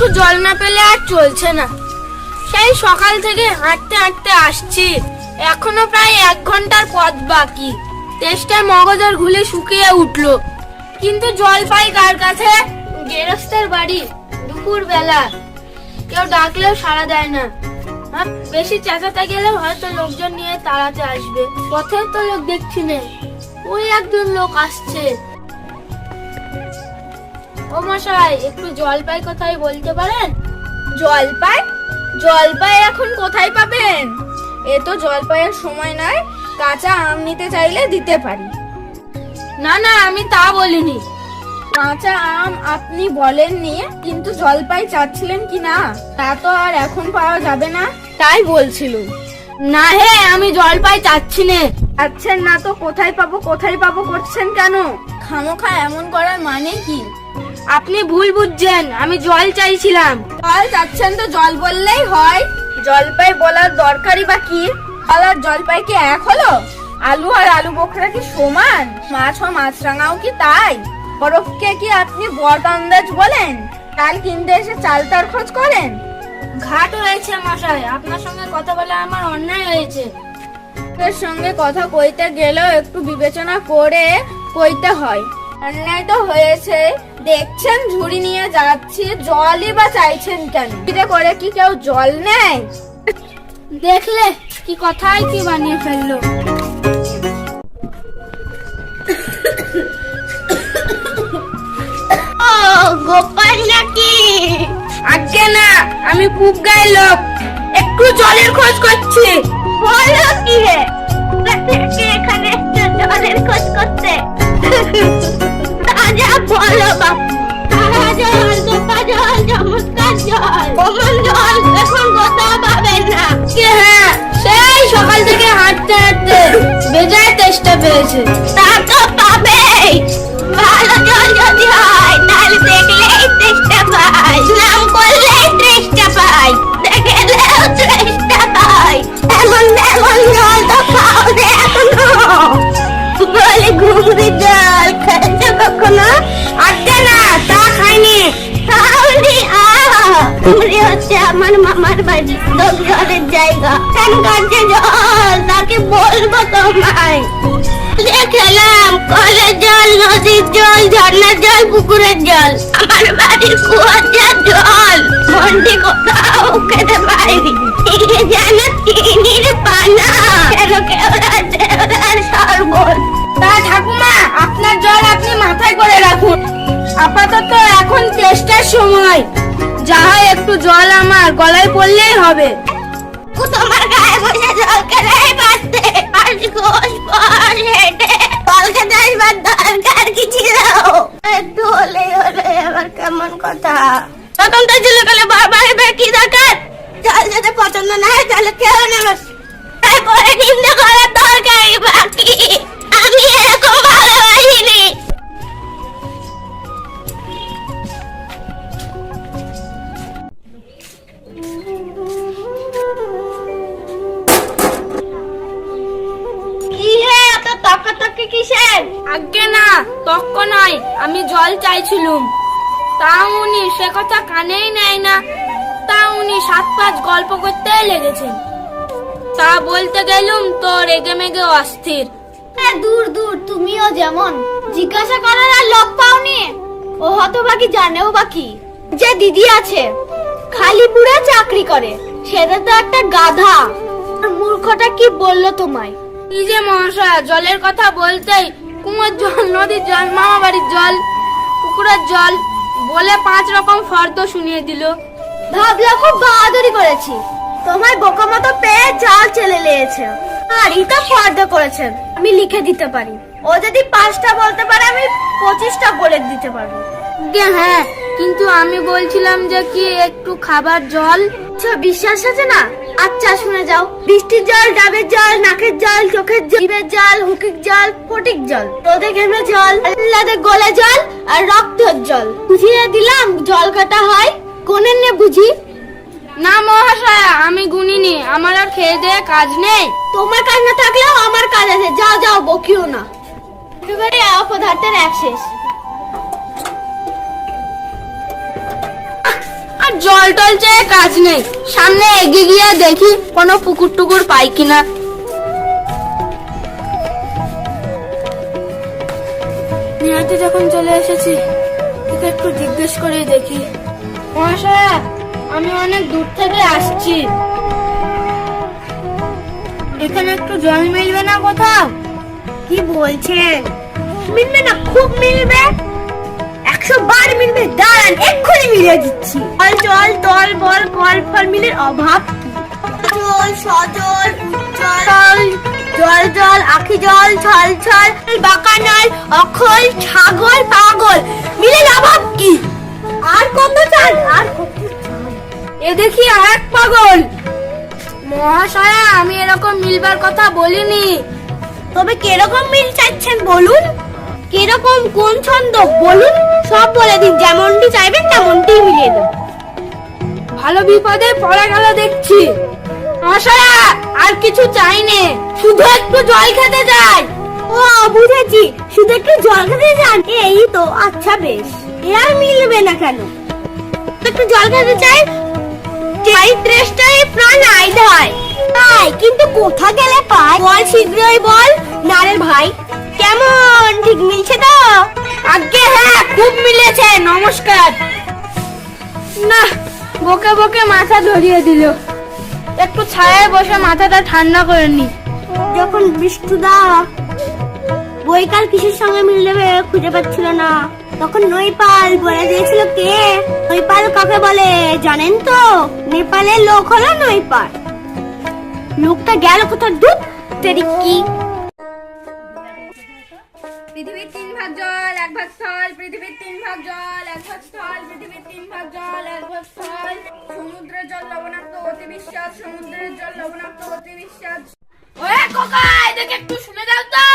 একটু জল না পেলে আর চলছে না। সেই সকাল থেকে হাঁটতে হাঁটতে আসছি। এখনও প্রায় এক ঘণ্টার পথ বাকি। তেষ্টায় মগজের ঘুলে শুকিয়ে উঠল। কিন্তু জল পাই কার কাছে? গেরস্তের বাড়ি দুপুর বেলা কেউ ডাকলেও সাড়া দেয় না। বেশি চেঁচাতে গেলে হয়তো লোকজন নিয়ে তাড়াতে আসবে। পথে তো লোক দেখছি না। ওই একজন লোক আসছে। ও মশাই, একটু জলপাই কোথায় বলতে পারেন? জলপাই? জলপাই এখন কোথায় পাবেন? এ তো জলপাইয়ের সময় নয়, কাঁচা আম নিতে চাইলে দিতে পারি। না না, আমি তা বলিনি। কাঁচা আম আপনি বলেননি, কিন্তু জলপাই চাচ্ছিলেন কি না? তা তো আর এখন পাওয়া যাবে না। তাই বলছিলুম। না হে, আমি জলপাই চাচ্ছি না। আচ্ছেন না তো, কোথায় পাবো কোথায় পাবো, করছেন কেন? খামোখা এমন করার মানে কি? আপনি ভুল বুঝছেন আমি জল চাইছিলাম। জল চাচ্ছেন তো জল বললেই হয়। জলপাই বলার দরকারই বা কি? ফল আর জলপাই কি এক হলো? আলু আর আলু বোখরা কি সমান? মাছ ও মাছরাঙাও কি তাই? বরফকে কি আপনি বট আন্দাজ বলেন? চাল কিনতে এসে চালতার খোঁজ করেন? ঘাট হয়েছে মশাই আপনার সঙ্গে কথা বলে আমার অন্যায় হয়েছে। এর সঙ্গে কথা কইতে গেলেও একটু বিবেচনা করে কইতে হয়। অন্যায় তো হয়েছে। দেখছেন ঝুড়ি নিয়ে যাচ্ছি জলই বা চাইছেন কেন? এটা করে কি কেউ জল নেয়? দেখলে কি কথাই কি বানিয়ে ফেলল। ও গোপাল নাকি? আগে না আমি পুব গায়ের লোক একটু জলের খোঁজ করছি। বলো কি হে এখানে জলের খোঁজ করতে? তাজা বলো তারা জল দোপা জল চমৎকার জল কমন জল এখন কোথাও পাবেন না হ্যাঁ সেই সকাল থেকে হাঁটতে হাঁটতে বেজায় তেষ্টা পেয়েছে। তা আমার মামার বাড়ি জলের জায়গা। সেখানকার যে জল তাকে বলব তোমায়। দেখলাম কলের জল, নদীর জল, ঝর্ণার জল, পুকুরের জল। আমার বাড়ির কুয়ার জল। মন্ডি কোথাও খেতে পাইনি যেন চিনির পানা। কেন কেওড়া দেওড়ার শরবত তা ঠাকুমা, আপনার জল আপনি মাথায় করে রাখুন। আপাতত এখন চেষ্টার সময়। যা হয় একটু জল আমার গলায় পড়লেই হবে। তোমার গায়ে বসে জল খেলেই পারতে আর ঘোষ পর হেঁটে। জল খেতে আসবার দরকার কি ছিল? একটু হলে হলে আবার কেমন কথা? তখন তো ছিল গেলে বারবার এবার কি দরকার? জল যদি পছন্দ না হয় তাহলে কেউ নেবে তারপরে নিন্দে করার দরকারই বাকি। আমি তকাতকি কিসের? আগে না তক্ক নয় আমি জল চাইছিলুম। তা উনি সে কথা কানেই নেয় না। তা উনি সাত পাঁচ গল্প করতে লেগেছেন। তা বলতে গেলুম তো রেগে মেগে অস্থির। দূর দূর তুমিও যেমন। জিজ্ঞাসা করার আর লোক পাওনি। ও হতবাকি জানেও বাকি যে দিদি আছে খালিপুরে চাকরি করে সেটা তো একটা গাধা। মূর্খটা কি বলল তোমায়? কি যে মহাশয় জলের কথা বলতেই কুয়োর জল নদীর জল মামা বাড়ির জল পুকুরের জল বলে পাঁচ রকম ফর্দ শুনিয়ে দিল। ভাবলা খুব বাহাদুরি করেছি। তোমার বোকা মতো পেয়ে চাল চেলে লেগেছে আর ইটা ফর্দ করেছেন আমি লিখে দিতে পারি। ও যদি পাঁচটা বলতে পারে আমি পঁচিশটা বলে দিতে পারব। হ্যাঁ কিন্তু আমি বলছিলাম যে কি একটু খাবার জল? আচ্ছা বিশ্বাস আছে না? আচ্ছা শুনে যাও। বৃষ্টির জল ডাবের জল নাকের জল চোখের জল জিভের জল হুকির জল ফটিক জল রোদে ঘেমে জল আহ্লাদে গলে জল আর রক্তের জল। বুঝিয়ে দিলাম জল কাটা হয়? কোনের নে বুঝি। না মহাশয় আমি গুনিনি। আমার আর খেয়ে দেয়ে কাজ নেই। তোমার কাজ না থাকলেও আমার কাজ আছে। যাও যাও বকিও না। একেবারে অপদার্থের এক শেষ আর জল টল চেয়ে কাজ নেই। সামনে এগিয়ে গিয়ে দেখি কোনো পুকুর টুকুর পাই কিনা। নিহাতে যখন চলে এসেছি তোকে একটু জিজ্ঞেস করে দেখি। মহাশয়া আমি অনেক দূর থেকে আসছি। এখানে একটু জল মিলবে না কোথাও? কি বলছেন? মিলবে না খুব মিলবে। একশো বার দাঁড়ান এক্ষুনি মিলিয়ে দিচ্ছি। জল জল তল বল কল ফল মিলের অভাব কি? জল সজল জল জল জল আখি জল ছল ছল বাকানাল অখল ছাগল পাগল মিলের অভাব কি? আর কত চান আর কত এ দেখি আর এক পাগল। মহাশয়া আমি এরকম মিলবার কথা বলিনি। তবে কীরকম মিল চাইছেন বলুন? কীরকম কোন ছন্দ? বলুন। সব বলে দিন যেমনটি চাইবেন তেমনটি মিলিয়ে দেব। ভালো বিপদে পড়া গেল দেখছি। মহাশয়া আর কিছু চাই নে। শুধু একটু জল খেতে যাই। ও বুঝেছি। শুধু একটু জল খেতে যান। এই তো আচ্ছা বেশ। এ আর মিলবে না কেন? একটু জল খেতে চাই? এই ত্রেষ্টায় প্রাণ আইড হয় তাই কিন্তু কোথা গেলে পাই বল শীঘ্রই বল। নারে ভাই কেমন? ঠিক মিলছে তো? আগে হ্যাঁ খুব মিলেছে নমস্কার। না বকে বকে মাথা ধরিয়ে দিল। একটু ছায়ায় বসে মাথাটা ঠান্ডা করে নি। যখন বিষ্ণুদা বইকাল কিসের সঙ্গে মিল দেবে খুঁজে পাচ্ছিল না তখন নৈপাল বলে দিয়েছিল কে? নৈপাল কাকে বলে জানেন তো? নেপালের লোক হলো নৈপাল। লোকটা গেল কোথাও ডুব তেরি কি? পৃথিবীর তিন ভাগ জল এক ভাগ স্থল পৃথিবীর তিন ভাগ জল এক ভাগ স্থল। সমুদ্রের জল লবণাক্ত অতি বিশ্বাস সমুদ্রের জল লবণাক্ত অতি বিশ্বাস। ওরে কোকা এদিকে একটু শুনে যাও তো।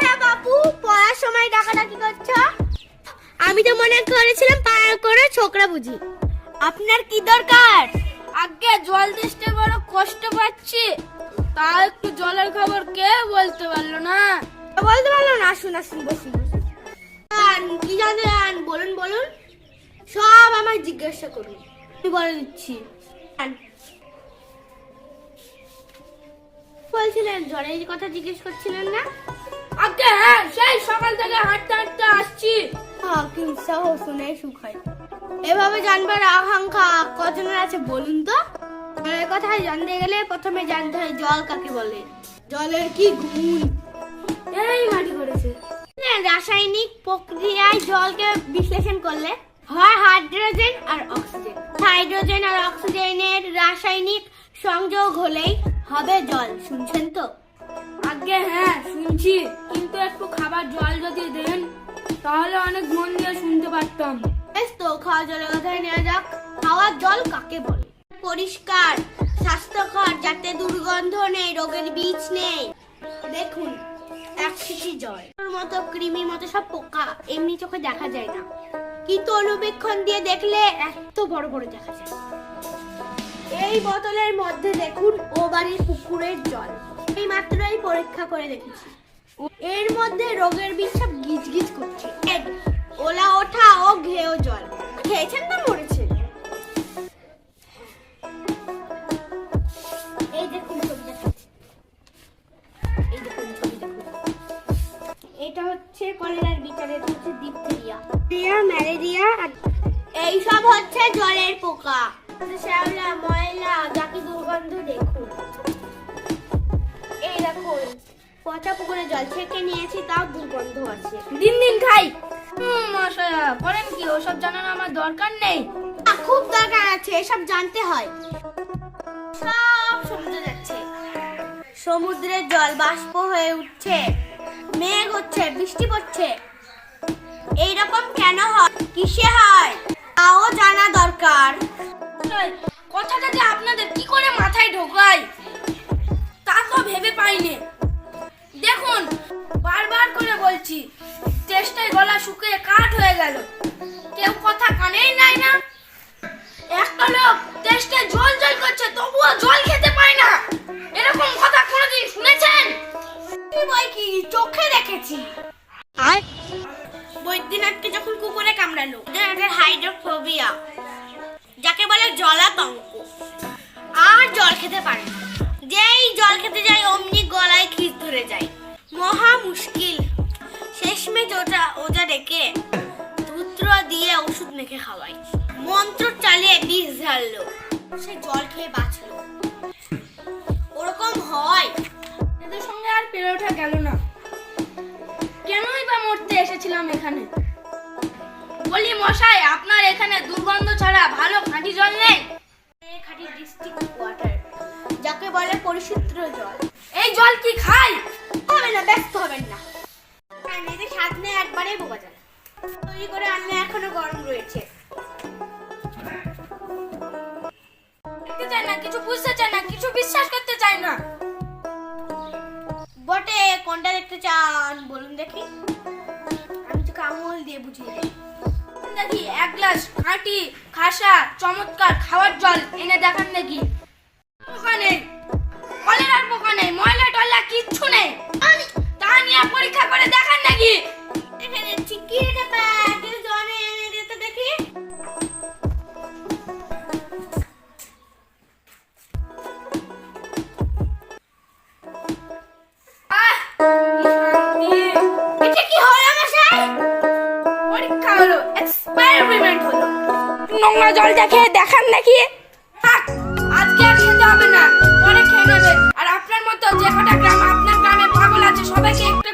হ্যাঁ বাপু পড়ার সময় ডাকাডাকি করছ? আমি তো মনে করেছিলাম পাড়ার করে ছোকরা বুঝি। আপনার কি দরকার? আগে জল দিতে বড় কষ্ট পাচ্ছি তা একটু জলের খবর কে বলতে পারল না? বলতে পারল না আসুন আসুন বসুন আন, কি জানেন বলুন বলুন। সব আমায় জিজ্ঞাসা করুন। আমি বলে দিচ্ছি। বলছিলেন জ্বরের কথা জিজ্ঞেস করছিলেন না? আগে হ্যাঁ সেই সকাল থেকে হাঁটতে হাঁটতে আসছি। হ্যাঁ কিংসা ও শুনে সুখ হয়। এভাবে জানবার আকাঙ্ক্ষা কজনের আছে বলুন তো? জলের কথা জানতে গেলে প্রথমে জানতে হয় জল কাকে বলে? জলের কি গুণ? এই হ্যাঁ, রাসায়নিক প্রক্রিয়ায় জলকে বিশ্লেষণ করলে হয় হাইড্রোজেন আর অক্সিজেন। হাইড্রোজেন আর অক্সিজেনের রাসায়নিক সংযোগ হলেই হবে জল শুনছেন তো? আগে হ্যাঁ শুনছি। কিন্তু একটু খাবার জল যদি দেন তাহলে অনেক মন দিয়ে শুনতে পারতাম। বেশ তো খাওয়া জলের কথাই নেওয়া যাক। খাওয়ার জল কাকে বলে? পরিষ্কার স্বাস্থ্যকর যাতে দুর্গন্ধ নেই রোগের বীজ নেই। দেখুন এক জল ওর মতো কৃমির মতো সব পোকা, এমনি চোখে দেখা যায় না। কিন্তু অনুবীক্ষণ দিয়ে দেখলে এত বড় বড় দেখা যায়। এই বোতলের মধ্যে দেখুন, ও বাড়ির পুকুরের জল। এই মাত্রই পরীক্ষা করে দেখেছি। এর মধ্যে রোগের বীজ সব গিজ গিজ করছে ওলা ওঠা ও ঘেও জল। খেয়েছেন না মরেছেন হচ্ছে জলের পোকা। শ্যাওলা ময়লা যাকে দুর্গন্ধ দেখুন। এই দেখুন পচা পুকুরে জল ছেঁকে নিয়েছি তাও দুর্গন্ধ আছে। দিন দিন খাই। হুম মশাইয়া করেন কি ওসব জানার আমার দরকার নেই। খুব দরকার আছে এসব জানতে হয়। সব সমুদ্রে যাচ্ছে। সমুদ্রের জল বাষ্প হয়ে উঠছে মেঘ হচ্ছে বৃষ্টি পড়ছে। এইরকম কেন হয়? কিসে হয়? তাও জানা দরকার। কথাটা যে আপনাদের কি করে মাথায় ঢোকায় তা তো ভেবে পাইনি। দেখুন বারবার করে বলছি চেষ্টায় গলা শুকিয়ে কাঠ হয়ে গেল। কেউ কথা কানেই নাই না। একটা লোক চেষ্টায় জল জল করছে তবুও জল খেতে পায় না। এরকম কথা কোনোদিন শুনেছেন? কি বই কি? চোখে দেখেছি। বৈদ্যনাথকে যখন কুকুরে কামড়ালো হাইড্রোফোবিয়া, যাকে বলে জলাতঙ্ক। আর জল খেতে পারে না। যেই জল খেতে যায়, অমনি গলায় খিস ধরে যায়। মহা মুশকিল। শেষমেশ ওটা ওজা ডেকে ধূত্র দিয়ে ওষুধ মেখে খাওয়াই মন্ত্র চালিয়ে বিষ ঝাড়লো। সে জল খেয়ে বাঁচলো। ওরকম হয়। এদের সঙ্গে আর পেরে ওঠা গেল না। এসেছিলাম এখানে। বলি মশাই, আপনার এখানে দুর্গন্ধ ছাড়া ভালো খাঁটি জল নেই? খাঁটি ডিস্ট্রিক্ট ওয়াটার যাকে বলে পরিশুদ্ধ জল। এই জল কি খাই? হবে না, ব্যস্ত হবেন না। স্বাদ নেই একবারে বোকা তৈরি করে আনলে এখনও গরম রয়েছে। না, কিছু বুঝতে চাই না, কিছু বিশ্বাস করতে চাই না। বটে, কোনটা দেখতে চান বলুন দেখি। আঙুল দিয়ে বুঝিয়ে দেয় দেখি এক গ্লাস খাঁটি, খাসা, চমৎকার খাওয়ার জল এনে দেখান নাকি? ওখানে কলেরার পোকা নেই, ময়লা টয়লা কিচ্ছু নেই। তা নিয়ে পরীক্ষা করে দেখান নাকি? দেখে দিচ্ছি কি এক্সপেরিমেন্ট হলো। নোংরা জলটা খেয়ে দেখান দেখিয়ে থাক, আজকে আর হবে না, পরে খেয়ে নেবেন আর আপনার মতো যে কটা গ্রাম আপনার গ্রামে পাগল আছে, সবাইকে একটু